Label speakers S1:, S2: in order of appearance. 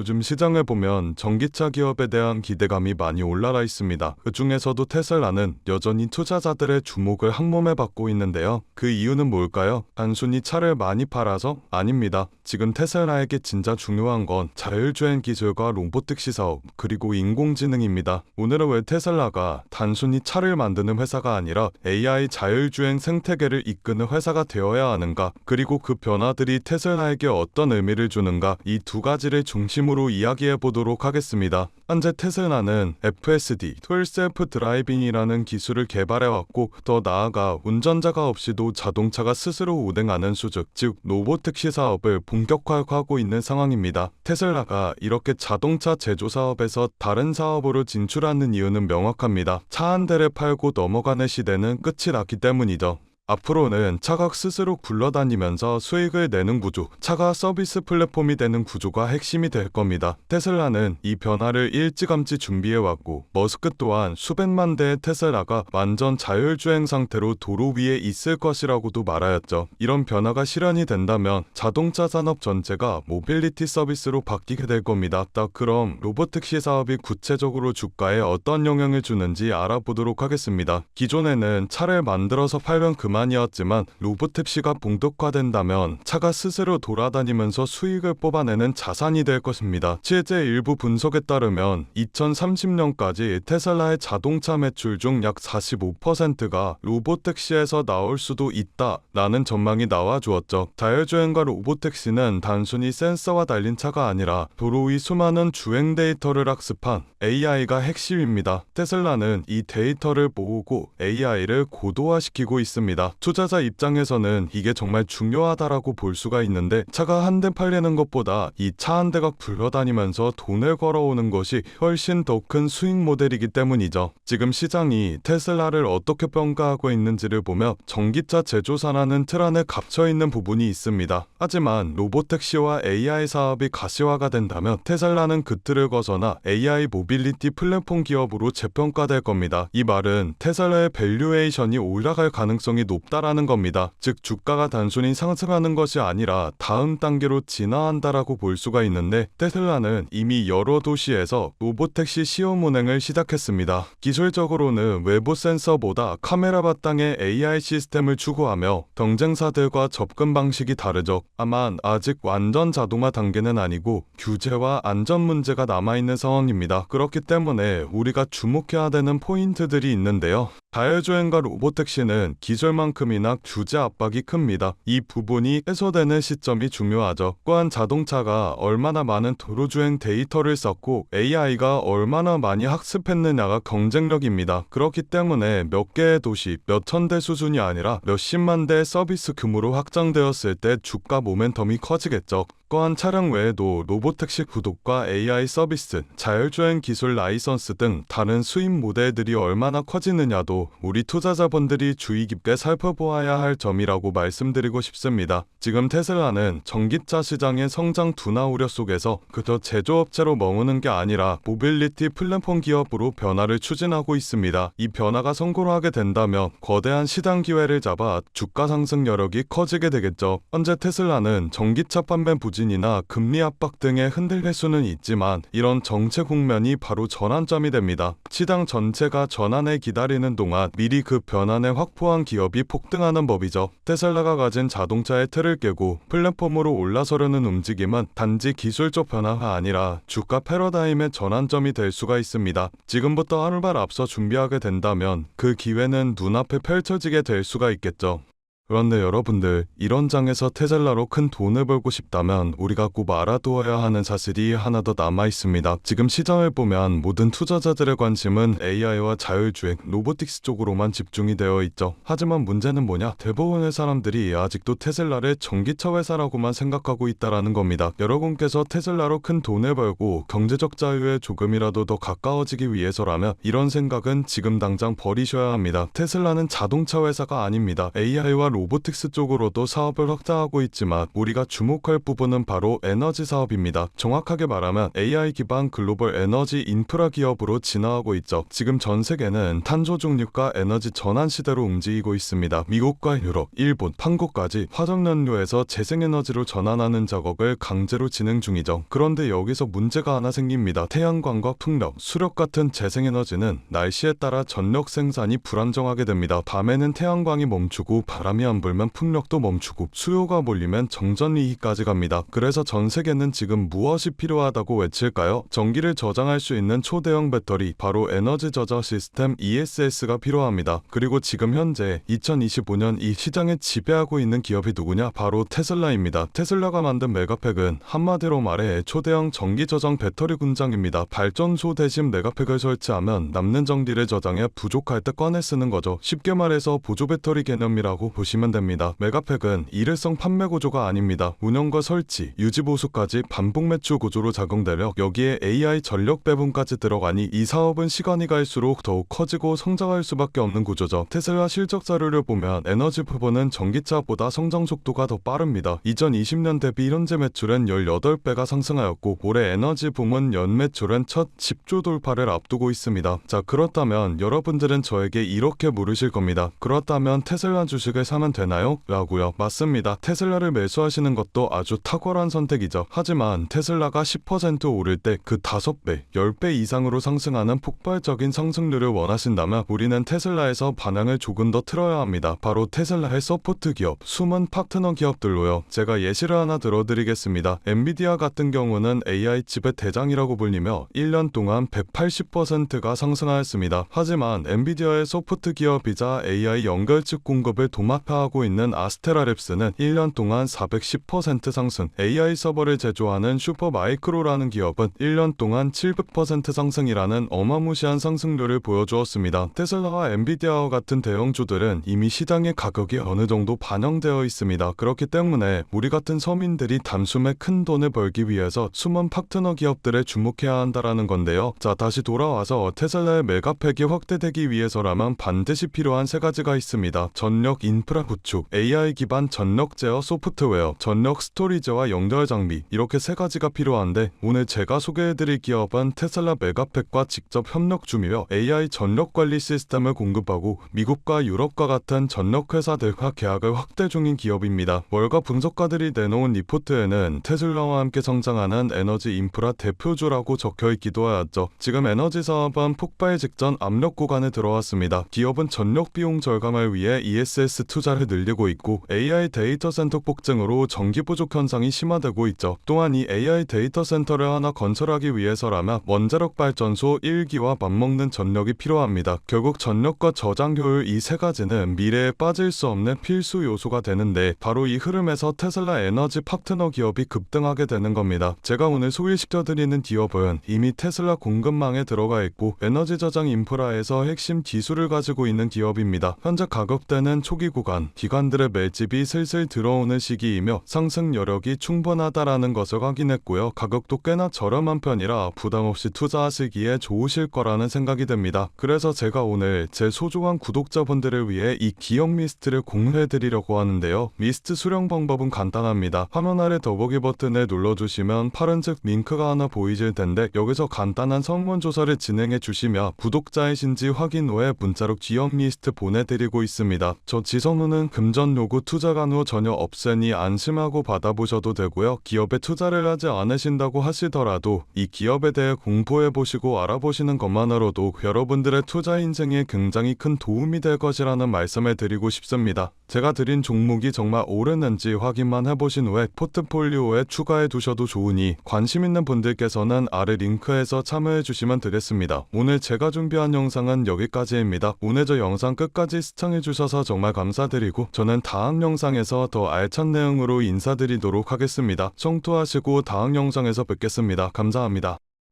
S1: 요즘 시장을 보면 전기차 기업에 대한 기대감이 많이 올라가 있습니다. 그 중에서도 테슬라는 여전히 투자자들의 주목을 한몸에 받고 있는데요. 그 이유는 뭘까요? 단순히 차를 많이 팔아서? 아닙니다. 지금 테슬라에게 진짜 중요한 건 자율주행 기술과 로보틱시 사업, 그리고 인공지능입니다. 오늘은 왜 테슬라가 단순히 차를 만드는 회사가 아니라 AI 자율주행 생태계를 이끄는 회사가 되어야 하는가, 그리고 그 변화들이 테슬라에게 어떤 의미를 주는가, 이 두 가지를 중심으로 이야기해 보도록 하겠습니다. 현재 테슬라는 FSD, Full Self Driving이라는 기술을 개발해 왔고, 더 나아가 운전자가 없이도 자동차가 스스로 운행하는 수직, 즉 로보택시 사업을 본격화하고 있는 상황입니다. 테슬라가 이렇게 자동차 제조 사업에서 다른 사업으로 진출하는 이유는 명확합니다. 차 한 대를 팔고 넘어가는 시대는 끝이 났기 때문이죠. 앞으로는 차가 스스로 굴러다니면서 수익을 내는 구조, 차가 서비스 플랫폼이 되는 구조가 핵심이 될 겁니다. 테슬라는 이 변화를 일찌감치 준비해왔고, 머스크 또한 수백만 대의 테슬라가 완전 자율주행 상태로 도로 위에 있을 것이라고도 말하였죠. 이런 변화가 실현이 된다면 자동차 산업 전체가 모빌리티 서비스로 바뀌게 될 겁니다. 딱 그럼 로보택시 사업이 구체적으로 주가에 어떤 영향을 주는지 알아보도록 하겠습니다. 기존에는 차를 만들어서 팔면 그만 그만이었지만 로보택시가 본격화된다면 차가 스스로 돌아다니면서 수익을 뽑아내는 자산이 될 것입니다. 실제 일부 분석에 따르면 2030년까지 테슬라의 자동차 매출 중 약 45%가 로보택시에서 나올 수도 있다라는 전망이 나와주었죠. 자율주행과 로보택시는 단순히 센서와 달린 차가 아니라 도로 위 수많은 주행 데이터를 학습한 AI가 핵심입니다. 테슬라는 이 데이터를 모으고 AI를 고도화시키고 있습니다. 투자자 입장에서는 이게 정말 중요하다라고 볼 수가 있는데 차가 한 대 팔리는 것보다 이 차 한 대가 굴러다니면서 돈을 걸어오는 것이 훨씬 더 큰 수익 모델이기 때문이죠. 지금 시장이 테슬라를 어떻게 평가하고 있는지를 보면 전기차 제조사라는 틀 안에 갇혀 있는 부분이 있습니다. 하지만 로보택시와 AI 사업이 가시화가 된다면 테슬라는 그 틀을 벗어나 AI 모빌리티 플랫폼 기업으로 재평가될 겁니다. 이 말은 테슬라의 밸류에이션이 올라갈 가능성이 높다라는 겁니다. 즉 주가가 단순히 상승하는 것이 아니라 다음 단계로 진화한다라고 볼 수가 있는데 테슬라는 이미 여러 도시에서 로보택시 시험 운행을 시작했습니다. 기술적으로는 외부 센서보다 카메라 바탕의 AI 시스템을 추구하며 경쟁사들과 접근 방식이 다르죠. 다만 아직 완전 자동화 단계는 아니고 규제와 안전 문제가 남아있는 상황입니다. 그렇기 때문에 우리가 주목해야 되는 포인트들이 있는데요. 자율주행과 로보택시는 기술만 큼이나 규제 압박이 큽니다. 이 부분이 해소되는 시점이 중요하죠. 또한 자동차가 얼마나 많은 도로주행 데이터를 썼고 AI가 얼마나 많이 학습했느냐가 경쟁력입니다. 그렇기 때문에 몇 개의 도시, 몇천 대 수준이 아니라 몇십만 대의 서비스 규모로 확장되었을 때 주가 모멘텀이 커지겠죠. 또한 차량 외에도 로보택시 구독과 AI 서비스, 자율주행 기술 라이선스 등 다른 수입 모델들이 얼마나 커지느냐도 우리 투자자분들이 주의 깊게 살펴보아야 할 점이라고 말씀드리고 싶습니다. 지금 테슬라는 전기차 시장의 성장 둔화 우려 속에서 그저 제조업체로 머무는 게 아니라 모빌리티 플랫폼 기업으로 변화를 추진하고 있습니다. 이 변화가 성공하게 된다면 거대한 시장 기회를 잡아 주가 상승 여력이 커지게 되겠죠. 현재 테슬라는 전기차 판매 부진 부진이나 금리 압박 등에 흔들릴 수는 있지만 이런 정체 국면이 바로 전환점이 됩니다. 시장 전체가 전환을 기다리는 동안 미리 그 변환에 확보한 기업이 폭등하는 법이죠. 테슬라가 가진 자동차의 틀을 깨고 플랫폼으로 올라서려는 움직임은 단지 기술적 변화가 아니라 주가 패러다임의 전환점이 될 수가 있습니다. 지금부터 하루발 앞서 준비하게 된다면 그 기회는 눈앞에 펼쳐지게 될 수가 있겠죠. 그런데 여러분들 이런 장에서 테슬라로 큰 돈을 벌고 싶다면 우리가 꼭 알아두어야 하는 사실이 하나 더 남아 있습니다. 지금 시장을 보면 모든 투자자들의 관심은 AI와 자율주행, 로보틱스 쪽으로만 집중이 되어 있죠. 하지만 문제는 뭐냐? 대부분의 사람들이 아직도 테슬라를 전기차 회사라고만 생각하고 있다라는 겁니다. 여러분께서 테슬라로 큰 돈을 벌고 경제적 자유에 조금이라도 더 가까워지기 위해서라면 이런 생각은 지금 당장 버리셔야 합니다. 테슬라는 자동차 회사가 아닙니다. AI와 로보틱스 쪽으로도 사업을 확장하고 있지만 우리가 주목할 부분은 바로 에너지 사업입니다. 정확하게 말하면 AI 기반 글로벌 에너지 인프라 기업으로 진화하고 있죠. 지금 전 세계는 탄소 중립과 에너지 전환 시대로 움직이고 있습니다. 미국과 유럽, 일본, 한국까지 화석연료에서 재생에너지로 전환하는 작업을 강제로 진행 중이죠. 그런데 여기서 문제가 하나 생깁니다. 태양광과 풍력, 수력 같은 재생에너지는 날씨에 따라 전력 생산이 불안정하게 됩니다. 밤에는 태양광이 멈추고 바람이 안 불면 풍력도 멈추고 수요가 몰리면 정전이익까지 갑니다. 그래서 전 세계는 지금 무엇이 필요하다고 외칠까요? 전기를 저장할 수 있는 초대형 배터리, 바로 에너지 저장 시스템 ESS가 필요합니다. 그리고 지금 현재 2025년 이 시장을 지배하고 있는 기업이 누구냐? 바로 테슬라입니다. 테슬라가 만든 메가팩은 한마디로 말해 초대형 전기 저장 배터리 공장입니다. 발전소 대신 메가팩을 설치하면 남는 전기를 저장해 부족할 때 꺼내 쓰는 거죠. 쉽게 말해서 보조 배터리 개념이라고 보시면 됩니다. 메가팩은 일회성 판매 구조가 아닙니다. 운영과 설치, 유지 보수까지 반복 매출 구조로 작용되려 여기에 AI 전력 배분까지 들어가니 이 사업은 시간이 갈수록 더욱 커지고 성장할 수밖에 없는 구조죠. 테슬라 실적 자료를 보면 에너지 부분은 전기차보다 성장 속도가 더 빠릅니다. 2020년 대비 현재 매출은 18배가 상승하였고 올해 에너지 부문 연 매출은 첫 10조 돌파를 앞두고 있습니다. 자 그렇다면 여러분들은 저에게 이렇게 물으실 겁니다. 그렇다면 테슬라 주식을 사면 되나요? 라고요. 맞습니다. 테슬라를 매수하시는 것도 아주 탁월한 선택이죠. 하지만 테슬라가 10% 오를 때 그 5배, 10배 이상으로 상승하는 폭발적인 상승률을 원하신다면 우리는 테슬라에서 반향을 조금 더 틀어야 합니다. 바로 테슬라의 서포트 기업, 숨은 파트너 기업들로요. 제가 예시를 하나 들어드리겠습니다. 엔비디아 같은 경우는 AI 칩의 대장이라고 불리며 1년 동안 180%가 상승하였습니다. 하지만 엔비디아의 소프트 기업이자 AI 연결 칩 공급을 도 마파하고 있는 아스테라랩스는 1년 동안 410% 상승, AI 서버를 제조하는 슈퍼마이크로라는 기업은 1년 동안 700% 상승이라는 어마무시한 상승률을 보여주었습니다. 테슬라와 엔비디아와 같은 대형주들은 이미 시장의 가격이 어느 정도 반영되어 있습니다. 그렇기 때문에 우리 같은 서민들이 단숨에 큰 돈을 벌기 위해서 숨은 파트너 기업들에 주목해야 한다라는 건데요. 자, 다시 돌아와서 테슬라의 메가팩이 확대되기 위해서라면 반드시 필요한 세 가지가 있습니다. 전력 인프라 구축, AI 기반 전력 제어 소프트웨어, 전력 스토리지와 연결 장비 이렇게 세 가지가 필요한데 오늘 제가 소개해드릴 기업은 테슬라 메가팩과 직접 협력 중이며 AI 전력 관리 시스템을 공급하고 미국과 유럽과 같은 전력 회사들과 계약을 확대 중인 기업입니다. 월가 분석가들이 내놓은 리포트에는 테슬라와 함께 성장하는 에너지 인프라 대표주라고 적혀 있기도 하였죠. 지금 에너지 사업은 폭발 직전 압력 구간에 들어왔습니다. 기업은 전력 비용 절감을 위해 ESS 투자 를 늘리고 있고 AI 데이터 센터 폭증으로 전기 부족 현상이 심화되고 있죠. 또한 이 AI 데이터 센터를 하나 건설하기 위해서라면 원자력 발전소 1기와 맞먹는 전력이 필요합니다. 결국 전력과 저장 효율 이 세 가지는 미래에 빠질 수 없는 필수 요소가 되는데 바로 이 흐름에서 테슬라 에너지 파트너 기업이 급등하게 되는 겁니다. 제가 오늘 소개시켜드리는 기업은 이미 테슬라 공급망에 들어가 있고 에너지 저장 인프라에서 핵심 기술을 가지고 있는 기업입니다. 현재 가격대는 초기 구간, 기관들의 매집이 슬슬 들어오는 시기이며 상승 여력이 충분하다라는 것을 확인했고요. 가격도 꽤나 저렴한 편이라 부담 없이 투자하시기에 좋으실 거라는 생각이 듭니다. 그래서 제가 오늘 제 소중한 구독자분들을 위해 이 기억 미스트를 공유해 드리려고 하는데요. 미스트 수령 방법은 간단합니다. 화면 아래 더보기 버튼을 눌러주시면 파란색 링크가 하나 보이실 텐데 여기서 간단한 설문조사를 진행해 주시면 구독자이신지 확인 후에 문자로 기억 미스트 보내드리고 있습니다. 저 지 선우는 금전 요구 투자 간 후 전혀 없으니 안심하고 받아보셔도 되고요. 기업에 투자를 하지 않으신다고 하시더라도 이 기업에 대해 공부해 보시고 알아보시는 것만으로도 여러분들의 투자 인생에 굉장히 큰 도움이 될 것이라는 말씀을 드리고 싶습니다. 제가 드린 종목이 정말 옳았는지 확인만 해보신 후에 포트폴리오에 추가해 두셔도 좋으니 관심 있는 분들께서는 아래 링크에서 참여해 주시면 되겠습니다. 오늘 제가 준비한 영상은 여기까지입니다. 오늘 저 영상 끝까지 시청해 주셔서 정말 감사드리고 저는 다음 영상에서 더 알찬 내용으로 인사드리도록 하겠습니다. 청투하시고 다음 영상에서 뵙겠습니다. 감사합니다.